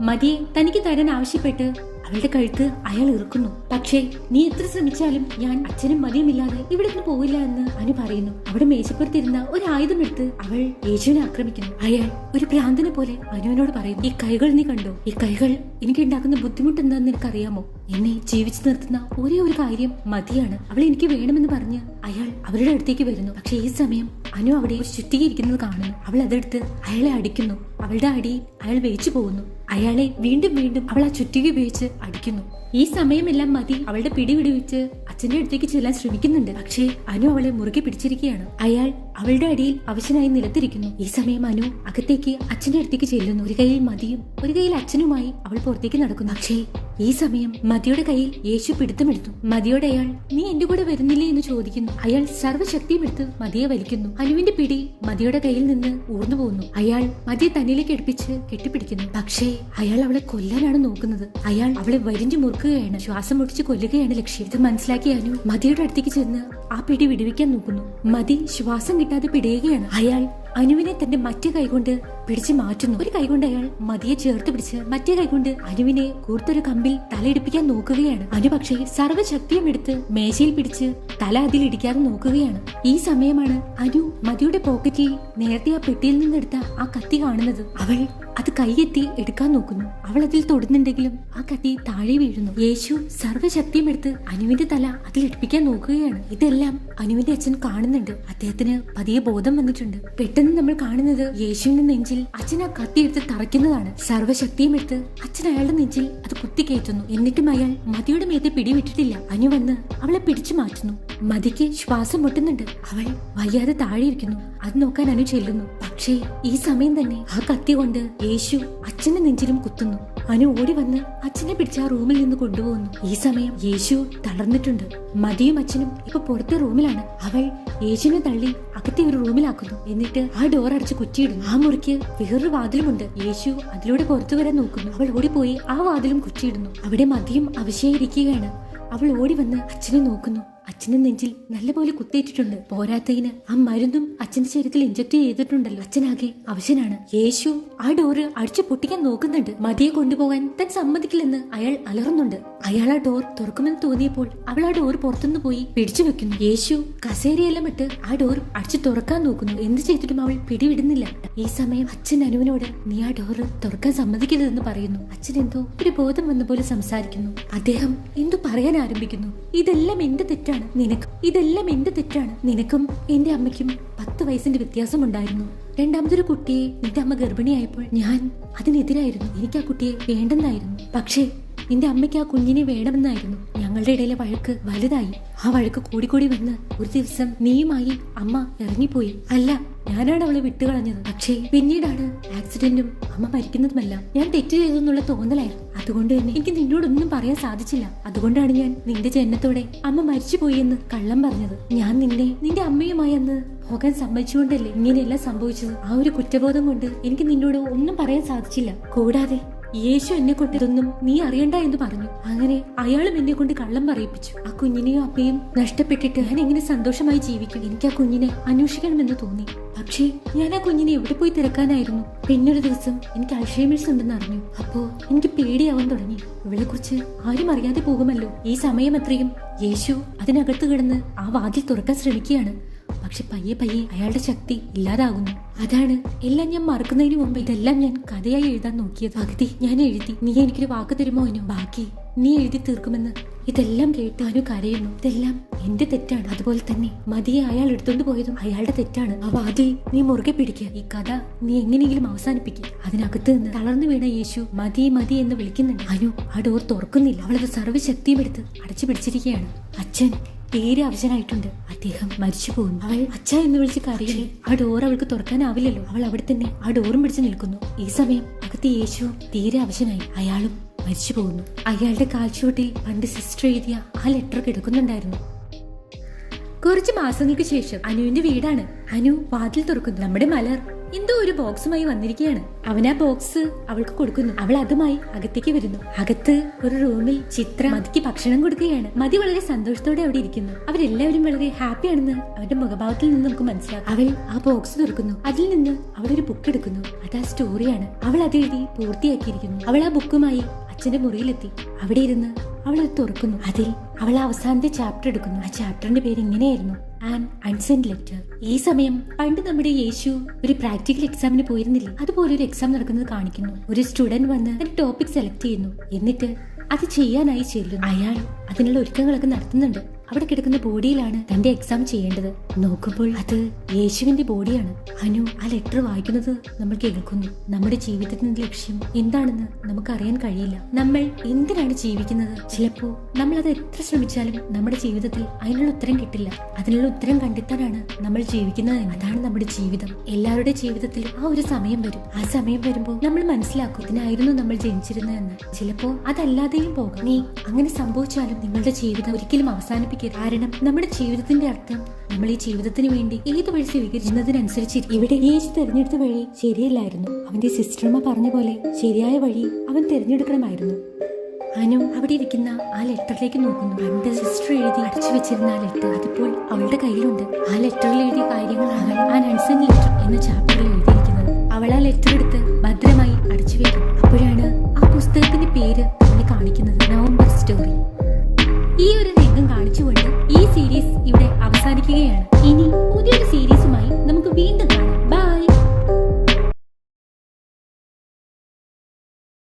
മതിയെ തനിക്ക് തരാൻ ആവശ്യപ്പെട്ട്. അവളുടെ കഴുത്ത് അയാൾ ഇറുക്കുന്നു. പക്ഷേ നീ എത്ര ശ്രമിച്ചാലും ഞാൻ അച്ഛനും മതിയുമില്ലാതെ ഇവിടെ നിന്ന് പോവില്ല എന്ന് അനു പറയുന്നു. അവിടെ മേശപ്പുറത്തിരുന്ന ഒരു ആയുധം എടുത്ത് അവൾ യേശുവിനെ ആക്രമിക്കുന്നു. അയാൾ ഒരു ഭ്രാന്തനെ പോലെ അനുവിനോട് പറയുന്നു ഈ കൈകൾ നീ കണ്ടോ? ഈ കൈകൾ എനിക്ക് ഉണ്ടാക്കുന്ന ബുദ്ധിമുട്ട് എന്താണെന്ന് നിനക്കറിയാമോ? എന്നെ ജീവിച്ചു നിർത്തുന്ന ഒരേ ഒരു കാര്യം മതിയാണ്. അവൾ എനിക്ക് വേണമെന്ന് പറഞ്ഞ് അയാൾ അവരുടെ അടുത്തേക്ക് വരുന്നു. പക്ഷെ ഈ സമയം അനു അവിടെ ഒരു ചുറ്റിയിരിക്കുന്നത് കാണുന്നു. അവൾ അതെടുത്ത് അയാളെ അടിക്കുന്നു. അവളുടെ അടി അയാൾ വേച്ചു പോകുന്നു. അയാളെ വീണ്ടും വീണ്ടും അവൾ ആ ചുറ്റിക ഉപയോഗിച്ച് അടിക്കുന്നു. ഈ സമയമെല്ലാം മതി അവളുടെ പിടി വിടുവിച്ച് അച്ഛന്റെ അടുത്തേക്ക് ചെല്ലാൻ ശ്രമിക്കുന്നുണ്ട്. പക്ഷേ അനു അവളെ മുറുകെ പിടിച്ചിരിക്കുകയാണ്. അയാൾ അവളുടെ അടിയിൽ അവശനായി നിലത്തിരിക്കുന്നു. ഈ സമയം അനു അകത്തേക്ക് അച്ഛന്റെ അടുത്തേക്ക് ചെല്ലുന്നു. ഒരു കയ്യിൽ മതിയും ഒരു കയ്യിൽ അച്ഛനുമായി അവൾ പുറത്തേക്ക് നടക്കുന്നു. പക്ഷേ ഈ സമയം മതിയുടെ കയ്യിൽ യേശു പിടുത്തമെടുത്തു മതിയോടെ അയാൾ നീ എന്റെ കൂടെ വരുന്നില്ലേ? എന്ന് ചോദിക്കുന്നു. അയാൾ സർവശക്തിയും എടുത്ത് മതിയെ വലിക്കുന്നു. അനുവിന്റെ പിടി മതിയുടെ കയ്യിൽ നിന്ന് ഊർന്നു പോകുന്നു. അയാൾ മതിയെ തന്നിലേക്ക് എടുപ്പിച്ച് കെട്ടിപ്പിടിക്കുന്നു. പക്ഷേ അയാൾ അവളെ കൊല്ലാനാണ് നോക്കുന്നത്. അയാൾ അവളെ വരിഞ്ഞു മുറുക്കുകയാണ് ശ്വാസം മുട്ടിച്ച് കൊല്ലുകയാണ് ലക്ഷ്യം. ഇത് മനസ്സിലാക്കിയ അനു മതിയുടെ അടുത്തേക്ക് ചെന്ന് ആ പിടി വിടുവിക്കാൻ നോക്കുന്നു. മതി ശ്വാസം കിട്ടാതെ പിടിയുകയാണ്. അയാൾ അനുവിനെ തന്റെ മറ്റു കൈകൊണ്ട് പിടിച്ചു മാറ്റുന്നു. ഒരു കൈകൊണ്ട് അയാൾ മതിയെ ചേർത്ത് പിടിച്ച് മറ്റേ കൈകൊണ്ട് അനുവിനെ കൂർത്തൊരു കമ്പിൽ തലയിടിപ്പിക്കാൻ നോക്കുകയാണ്. അനു പക്ഷേ സർവശക്തിയും എടുത്ത് മേശയിൽ പിടിച്ച് തല അതിൽ ഇടിക്കാതെ നോക്കുകയാണ്. ഈ സമയമാണ് അനു മതിയുടെ പോക്കറ്റിൽ നേരത്തെ ആ പെട്ടിയിൽ നിന്നെടുത്ത ആ കത്തി കാണുന്നത്. അവൾ അത് കൈയെത്തി എടുക്കാൻ നോക്കുന്നു. അവൾ അതിൽ തൊടുന്നുണ്ടെങ്കിലും ആ കത്തി താഴെ വീഴുന്നു. യേശു സർവശക്തിയും എടുത്ത് അനുവിന്റെ തല അതിൽ ഇടിപ്പിക്കാൻ നോക്കുകയാണ്. ഇതെല്ലാം അനുവിന്റെ അച്ഛൻ കാണുന്നുണ്ട്. അദ്ദേഹത്തിന് പതിയെ ബോധം വന്നിട്ടുണ്ട്. പെട്ടെന്ന് നമ്മൾ കാണുന്നത് യേശുവിന്റെ നെഞ്ചിൽ അച്ഛൻ കത്തിയെടുത്ത് തറയ്ക്കുന്നതാണ്. സർവശക്തിയും എടുത്ത് അച്ഛൻ അയാളുടെ നെഞ്ചിൽ അത് കുത്തിക്കയറ്റുന്നു. എന്നിട്ടും അയാൾ മതിയുടെ മേത്തെ പിടിവിട്ടിട്ടില്ല. അനു വന്ന് അവളെ പിടിച്ചു മാറ്റുന്നു. മതിക്ക് ശ്വാസം മുട്ടുന്നുണ്ട്. അവൾ വയ്യാതെ താഴെയിരിക്കുന്നു. അത് നോക്കാൻ അനു ചെല്ലുന്നു. പക്ഷേ ഈ സമയം തന്നെ ആ കത്തി കൊണ്ട് യേശു അച്ഛന്റെ നെഞ്ചിലും കുത്തുന്നു. അനു ഓടി വന്ന് അച്ഛനെ പിടിച്ച് ആ റൂമിൽ നിന്ന് കൊണ്ടുപോകുന്നു. ഈ സമയം യേശു തളർന്നിട്ടുണ്ട്. മതിയും അച്ഛനും ഇപ്പൊ പുറത്തെ റൂമിലാണ്. അവൾ യേശുവിനെ തള്ളി അകത്തെ ഒരു റൂമിലാക്കുന്നു. എന്നിട്ട് ആ ഡോർ അടച്ച് കുറ്റിയിടുന്നു. ആ മുറിക്ക് വേറൊരു വാതിലുമുണ്ട്. യേശു അതിലൂടെ പുറത്തു വരാൻ നോക്കുന്നു. അവൾ ഓടിപ്പോയി ആ വാതിലും കുറ്റിയിടുന്നു. അവിടെ മതിയും അവശയായിരിക്കുകയാണ് അവൾ ഓടി വന്ന് അച്ഛനെ നോക്കുന്നു. അച്ഛന്റെ നെഞ്ചിൽ നല്ലപോലെ കുത്തേറ്റിട്ടുണ്ട്. പോരാത്തതിന് ആ മരുന്നും അച്ഛന്റെ ശരീരത്തിൽ ഇഞ്ചക്ട് ചെയ്തിട്ടുണ്ടല്ലോ. അച്ഛനാകെ അവശനാണ്. യേശു ആ ഡോറ് അടിച്ചു പൊട്ടിക്കാൻ നോക്കുന്നുണ്ട്. മതിയെ കൊണ്ടുപോകാൻ താൻ സമ്മതിക്കില്ലെന്ന് അയാൾ അലറുന്നുണ്ട്. അയാൾ ആ ഡോർ തുറക്കുമെന്ന് തോന്നിയപ്പോൾ അവൾ ആ ഡോർ പുറത്തുനിന്ന് പോയി പിടിച്ചു വെക്കുന്നു. യേശു കസേരയെല്ലാം ഇട്ട് ആ ഡോർ അടിച്ചു തുറക്കാൻ നോക്കുന്നു. എന്ത് ചെയ്തിട്ടും അവൾ പിടിവിടുന്നില്ല. ഈ സമയം അച്ഛൻ അനുവിനോട് നീ ആ ഡോർ തുറക്കാൻ സമ്മതിക്കരുതെന്ന് പറയുന്നു. അച്ഛൻ എന്തോ ഒരു ബോധം വന്ന പോലെ സംസാരിക്കുന്നു. അദ്ദേഹം എന്തു പറയാൻ ആരംഭിക്കുന്നു. ഇതെല്ലാം എന്റെ തെറ്റാണ് നിനക്ക്. ഇതെല്ലാം എന്റെ തെറ്റാണ്. നിനക്കും എന്റെ അമ്മയ്ക്കും പത്ത് വയസ്സിന്റെ വ്യത്യാസമുണ്ടായിരുന്നു. രണ്ടാമതൊരു കുട്ടിയെ നിന്റെ അമ്മ ഗർഭിണിയായപ്പോൾ ഞാൻ അതിനെതിരായിരുന്നു. എനിക്ക് ആ കുട്ടിയെ വേണ്ടെന്നായിരുന്നു. പക്ഷേ നിന്റെ അമ്മയ്ക്ക് ആ കുഞ്ഞിനെ വേണമെന്നായിരുന്നു. ഞങ്ങളുടെ ഇടയിലെ വഴക്ക് വലുതായി. ആ വഴക്ക് കൂടിക്കൂടി വന്ന് ഒരു ദിവസം നീയുമായി അമ്മ ഇറങ്ങിപ്പോയി. അല്ല ഞാനാണ് അവളെ വിട്ടുകളഞ്ഞത്. പക്ഷേ പിന്നീടാണ് ആക്സിഡന്റും അമ്മ മരിക്കുന്നതുമെല്ലാം ഞാൻ തെറ്റ് ചെയ്തു എന്നുള്ള തോന്നലായിരുന്നു അതുകൊണ്ട് തന്നെ എനിക്ക് നിന്നോടൊന്നും പറയാൻ സാധിച്ചില്ല. അതുകൊണ്ടാണ് ഞാൻ നിന്റെ ജനനത്തോടെ അമ്മ മരിച്ചുപോയി എന്ന് കള്ളം പറഞ്ഞത്. ഞാൻ നിന്നെ നിന്റെ അമ്മയുമായി അന്ന് പോകാൻ സമ്മതിച്ചുകൊണ്ടല്ലേ ഇങ്ങനെയെല്ലാം സംഭവിച്ചത്? ആ ഒരു കുറ്റബോധം കൊണ്ട് എനിക്ക് നിന്നോട് ഒന്നും പറയാൻ സാധിച്ചില്ല. കൂടാതെ യേശു എന്നെ കൊണ്ട് ഇതൊന്നും നീ അറിയണ്ട എന്ന് പറഞ്ഞു. അങ്ങനെ അയാളും എന്നെ കൊണ്ട് കള്ളം പറയിപ്പിച്ചു. ആ കുഞ്ഞിനെയും അപ്പയും നഷ്ടപ്പെട്ടിട്ട് ഞാൻ എങ്ങനെ സന്തോഷമായി ജീവിക്കും? എനിക്ക് ആ കുഞ്ഞിനെ അന്വേഷിക്കണമെന്ന് തോന്നി. പക്ഷേ ഞാൻ ആ കുഞ്ഞിനെ എവിടെ പോയി തിരക്കാനായിരുന്നു? പിന്നൊരു ദിവസം എനിക്ക് അൽഷേമേഴ്സ് ഉണ്ടെന്ന് അറിഞ്ഞു. അപ്പോ എനിക്ക് പേടിയാവാൻ തുടങ്ങി. ഇവളെ കുറിച്ച് ആരും അറിയാതെ പോകുമല്ലോ. ഈ സമയം അത്രയും. യേശു അതിനകത്ത് കിടന്ന് ആ വാതിൽ തുറക്കാൻ ശ്രമിക്കുകയാണ്. പക്ഷെ പയ്യെ പയ്യെ അയാളുടെ ശക്തി ഇല്ലാതാകുന്നു. അതാണ് എല്ലാം ഞാൻ മറക്കുന്നതിന് മുമ്പ് ഇതെല്ലാം ഞാൻ കഥയായി എഴുതാൻ നോക്കിയത്. പകുതി ഞാൻ എഴുതി. നീ എനിക്കൊരു വാക്ക് തരുമോ അതിനു ബാക്കി നീ എഴുതി തീർക്കുമെന്ന്. ഇതെല്ലാം കേട്ട് അനു കരയുന്നു. ഇതെല്ലാം എന്റെ തെറ്റാണ്. അതുപോലെ തന്നെ മതിയെ അയാൾ എടുത്തുകൊണ്ട് പോയതും അയാളുടെ തെറ്റാണ്. ആ വാതിൽ നീ മുറുകെ പിടിക്കുക ഈ കഥ നീ എങ്ങനെയെങ്കിലും അവസാനിപ്പിക്കുക അതിനകത്ത് നിന്ന് തളർന്നു വീണ യേശു മതി മതി എന്ന് വിളിക്കുന്നുണ്ട്. അനു ആ ഡോർ തുറക്കുന്നില്ല. അവളത് സർവശക്തിയും എടുത്ത് അടച്ചു പിടിച്ചിരിക്കുകയാണ്. അച്ഛൻ തീരെ അവശനായിട്ടുണ്ട് അദ്ദേഹം മരിച്ചു പോകുന്നു. അവൾ അച്ഛ എന്ന് വിളിച്ച് കരയില്ലേ ആ ഡോർ അവൾക്ക് തുറക്കാനാവില്ലല്ലോ. അവൾ അവിടെ തന്നെ ആ ഡോറും പിടിച്ച് നിൽക്കുന്നു. ഈ സമയം അകത്ത് യേശുവും തീരെ അവശനായി അയാളും മരിച്ചു പോകുന്നു. അയാളുടെ കാൽച്ചുവട്ടിൽ പണ്ട് സിസ്റ്റർ എഴുതിയ ആ ലെറ്റർ കിടക്കുന്നുണ്ടായിരുന്നു. കുറച്ച് മാസങ്ങൾക്ക് ശേഷം അനുവിന്റെ വീടാണ്. അനു വാതിൽ തുറക്കുന്നു. നമ്മുടെ മലർ എന്തോ ഒരു ബോക്സുമായി വന്നിരിക്കുകയാണ് അവനാ ബോക്സ് അവൾക്ക് കൊടുക്കുന്നു. അവൾ അതുമായി അകത്തേക്ക് വരുന്നു. അകത്ത് ഒരു റൂമിൽ ചിത്ര മതിക്ക് ഭക്ഷണം കൊടുക്കുകയാണ്. മതി വളരെ സന്തോഷത്തോടെ അവിടെ ഇരിക്കുന്നു. അവരെല്ലാവരും വളരെ ഹാപ്പി ആണെന്ന് അവന്റെ മുഖഭാവത്തിൽ നിന്ന് നമുക്ക് മനസ്സിലാക്കാം. അവൾ ആ ബോക്സ് തുറക്കുന്നു. അതിൽ നിന്ന് അവൾ ഒരു ബുക്ക് എടുക്കുന്നു. അത് ആ സ്റ്റോറിയാണ് അവൾ അത് എഴുതി പൂർത്തിയാക്കിയിരിക്കുന്നു. അവൾ ആ ബുക്കുമായി അച്ഛന്റെ മുറിയിലെത്തി. അവിടെ ഇരുന്ന് അവൾ തുറക്കുന്നു. അതിൽ അവൾ അവസാനത്തെ ചാപ്റ്റർ എടുക്കുന്നു. ആ ചാപ്റ്ററിന്റെ പേര് ഇങ്ങനെയായിരുന്നു. ആൻ ലെറ്റർ ഈ സമയം പണ്ട് നമ്മുടെ യേശു ഒരു പ്രാക്ടിക്കൽ എക്സാമിന് പോയിരുന്നില്ല? അതുപോലെ ഒരു എക്സാം നടക്കുന്നത് കാണിക്കുന്നു. ഒരു സ്റ്റുഡന്റ് വന്ന് ഒരു ടോപ്പിക് സെലക്ട് ചെയ്യുന്നു. എന്നിട്ട് അത് ചെയ്യാനായി ചെല്ലുന്നു. അയാൾ അതിനുള്ള ഒരുക്കങ്ങളൊക്കെ നടത്തുന്നുണ്ട്. അവിടെ കിടക്കുന്ന ബോഡിയിലാണ് തന്റെ എക്സാം ചെയ്യേണ്ടത്. നോക്കുമ്പോൾ അത് യേശുവിന്റെ ബോഡിയാണ്. അനു ആ ലെറ്റർ വായിക്കുന്നത് നമ്മൾ കേൾക്കുന്നു. നമ്മുടെ ജീവിതത്തിന്റെ ലക്ഷ്യം എന്താണെന്ന് നമുക്ക് അറിയാൻ കഴിയില്ല. നമ്മൾ എന്തിനാണ് ജീവിക്കുന്നത്? ചിലപ്പോ നമ്മൾ അത് എത്ര ശ്രമിച്ചാലും നമ്മുടെ ജീവിതത്തിൽ അതിനുള്ള ഉത്തരം കിട്ടില്ല. അതിനുള്ള ഉത്തരം കണ്ടെത്താനാണ് നമ്മൾ ജീവിക്കുന്നത് അതാണ് നമ്മുടെ ജീവിതം. എല്ലാവരുടെ ജീവിതത്തിൽ ആ ഒരു സമയം വരും. ആ സമയം വരുമ്പോൾ നമ്മൾ മനസ്സിലാക്കും ഇതിനായിരുന്നു നമ്മൾ ജനിച്ചിരുന്നതെന്ന് ചിലപ്പോ അതല്ലാതെയും പോകാം. നീ അങ്ങനെ സംഭവിച്ചാലും നിങ്ങളുടെ ജീവിതം ഒരിക്കലും അവസാനിപ്പിക്കരുത് കാരണം നമ്മുടെ ജീവിതത്തിന്റെ അർത്ഥം നമ്മൾ ഈ ജീവിതത്തിന് വേണ്ടി ഏത് വഴി സ്വീകരിക്കുന്നതിനനുസരിച്ച് ഇവിടെ ഏജ് തെരഞ്ഞെടുത്ത വഴി ശരിയല്ലായിരുന്നു. അവന്റെ സിസ്റ്റർമ്മ പറഞ്ഞ പോലെ ശരിയായ വഴി അവൻ തിരഞ്ഞെടുക്കണമായിരുന്നു. അനു അവിടെ ഇരിക്കുന്ന ആ ലെറ്ററിലേക്ക് നോക്കുന്നു. അവന്റെ സിസ്റ്റർ എഴുതി അടച്ചു വെച്ചിരുന്ന ആ ലെറ്റർ അതിപ്പോൾ അവളുടെ കയ്യിലുണ്ട്. ആ ലെറ്ററിൽ എഴുതിയ കാര്യങ്ങളാണ് ആ നൺസൺ ലെറ്റർ എന്ന ചാപ്റ്ററിൽ എഴുതിയിരിക്കുന്നത്. അവൾ ആ ലെറ്റർ എടുത്ത് ഭദ്രമായി അടച്ചു വെക്കും. അപ്പോഴാണ് ആ പുസ്തകത്തിന്റെ പേര് അവളെ കാണിക്കുന്നത്. നവംബർ സ്റ്റോറി ഈ ഒരു രംഗം കാണിച്ചുകൊണ്ട് ഈ സീരീസ് ഇവിടെ അവസാനിക്കുകയാണ് ഇനി പുതിയൊരു സീരീസ്